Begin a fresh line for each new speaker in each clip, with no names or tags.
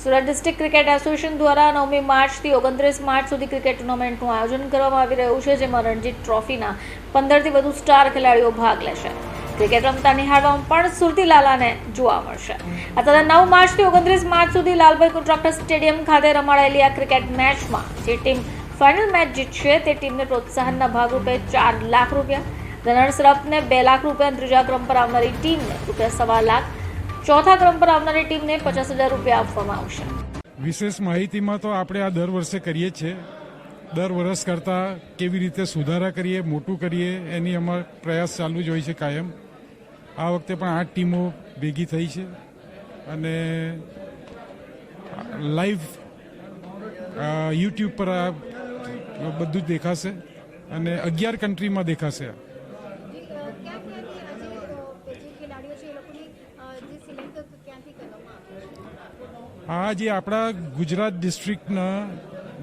Surat district cricket association દ્વારા નવમી માર્ચથી ઓગણત્રીસ માર્ચ સુધી ક્રિકેટ ટુર્નામેન્ટનું આયોજન કરવામાં આવી રહ્યું છે, જેમાં રણજી ટ્રોફીના પંદરથી વધુ સ્ટાર ખેલાડીઓ ભાગ લેશે. ક્રિકેટ રમતા નિહાળવામાં પણ સુરતી લાલાને જોવા મળશે. આ તથા નવ માર્ચથી ઓગણત્રીસ માર્ચ સુધી લાલભાઈ કોન્ટ્રાક્ટર સ્ટેડિયમ ખાતે રમાડાયેલી આ ક્રિકેટ મેચમાં જે ટીમ ફાઇનલ મેચ જીતશે, તે ટીમને પ્રોત્સાહનના ભાગરૂપે ચાર લાખ રૂપિયા, રનર્સ સરફને બે લાખ રૂપિયા ત્રીજા ક્રમ પર આવનારી ટીમને રૂપિયા સવા લાખ ચોથા ક્રમ પર આવનારી ટીમને પચાસ હજાર રૂપિયા આપવામાં આવશે.
વિશેષ માહિતીમાં તો આપણે આ દર વર્ષે કરીએ છીએ દર વર્ષ કરતાં કેવી રીતે સુધારા કરીએ, મોટું કરીએ, એની અમારો પ્રયાસ ચાલુ જ હોય છે કાયમ. આ વખતે પણ આઠ ટીમો ભેગી થઈ છે અને લાઈવ યુટ્યુબ પર આ બધું જ દેખાશે અને અગિયાર કન્ટ્રીમાં દેખાશે આ
ક્યાં ક્યાંથી આજે જે ખેલાડીઓ છે એ લોકોની અ, જે સિલેક્ટ ક્યાંથી કરવામાં આવે છે
આ જે આપણા ગુજરાત ડિસ્ટ્રિક્ટના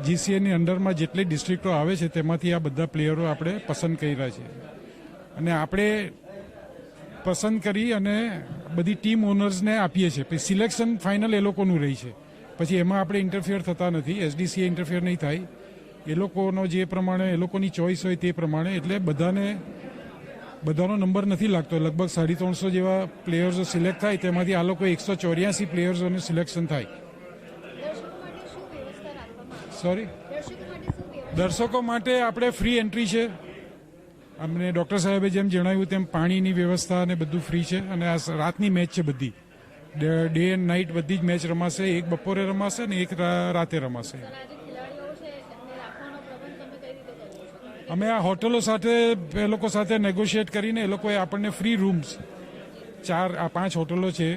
જીસીએની અંડરમાં જેટલી ડિસ્ટ્રિક્ટો આવે છે, તેમાંથી આ બધા પ્લેયરો આપણે પસંદ કર્યા છે. અને આપણે પસંદ કરી અને બધી ટીમ ઓનર્સને આપીએ છીએ. પછી સિલેક્શન ફાઇનલ એ લોકોનું રહી છે. પછી એમાં આપણે ઇન્ટરફિયર થતા નથી. એસડીસીએ ઇન્ટરફિયર નહીં થાય. એ લોકોનો જે પ્રમાણે, એ લોકોની ચોઇસ હોય તે પ્રમાણે. એટલે બધાને બધાનો નંબર નથી લાગતો. લગભગ સાડી ત્રણસો જેવા પ્લેયર્સો સિલેક્ટ થાય, તેમાંથી આ લોકો એકસો ચોર્યાસી પ્લેયર્સોનું સિલેક્શન થાય. સોરી
દર્શકો માટે
આપણે ફ્રી એન્ટ્રી છે. અમને ડૉક્ટર સાહેબે જેમ જણાવ્યું તેમ પાણીની વ્યવસ્થા અને બધું ફ્રી છે અને આ રાતની મેચ છે બધી. ડે એન્ડ નાઇટ બધી જ મેચ રમાશે. એક બપોરે રમાશે ને એક રાતે રમાશે
અને આજે ખેલાડીઓ છે એમને રાખવાનો પ્રબંધ તમે કઈ રીતે કરો છો
અમે આ હોટલો સાથે એ લોકો સાથે નેગોશિએટ કરીને એ લોકોએ આપણને ફ્રી રૂમ્સ ચાર આ પાંચ હોટલો છે.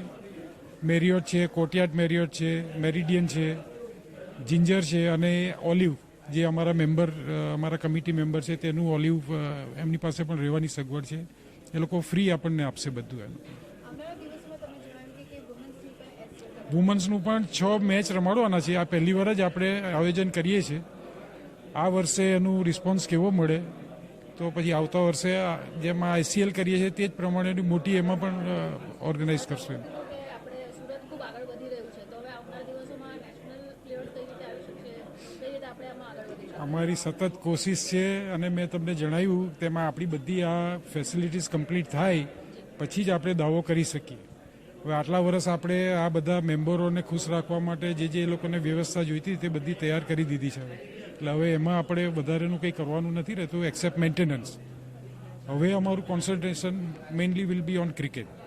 મેરિયોટ છે કોટિયાટ મેરિયોટ છે મેરિડિયન છે જિંજર છે અને ઓલિવ જે અમારા મેમ્બર અમારા કમિટી મેમ્બર છે તેનું ઓલિવ એમની પાસે પણ રહેવાની સગવડ છે. એ લોકો ફ્રી આપણને આપશે બધું
એસ
વુમન્સનું પણ છ મેચ રમાડવાના છે. આ પહેલી વાર જ આપણે આયોજન કરીએ છીએ. આ વર્ષે એનું રિસ્પોન્સ કેવો મળે? તો પછી આવતા વર્ષે જેમ આ આઈસીએલ કરીએ છીએ તે જ પ્રમાણેની મોટી એમાં પણ ઓર્ગેનાઇઝ કરશે અમારી સતત કોશિશ છે અને મેં તમને જણાવ્યું તેમાં આપણી બધી આ ફેસિલિટીઝ કમ્પ્લીટ થાય પછી જ આપણે દાવો કરી શકીએ. હવે આટલા વર્ષ આપણે આ બધા મેમ્બરોને ખુશ રાખવા માટે જે જે લોકોને વ્યવસ્થા જોઈતી તે બધી તૈયાર કરી દીધી છે હવે. એટલે હવે એમાં આપણે વધારેનું કંઈ કરવાનું નથી રહેતું એક્સેપ્ટ મેન્ટેનન્સ હવે અમારું concentration mainly will be on cricket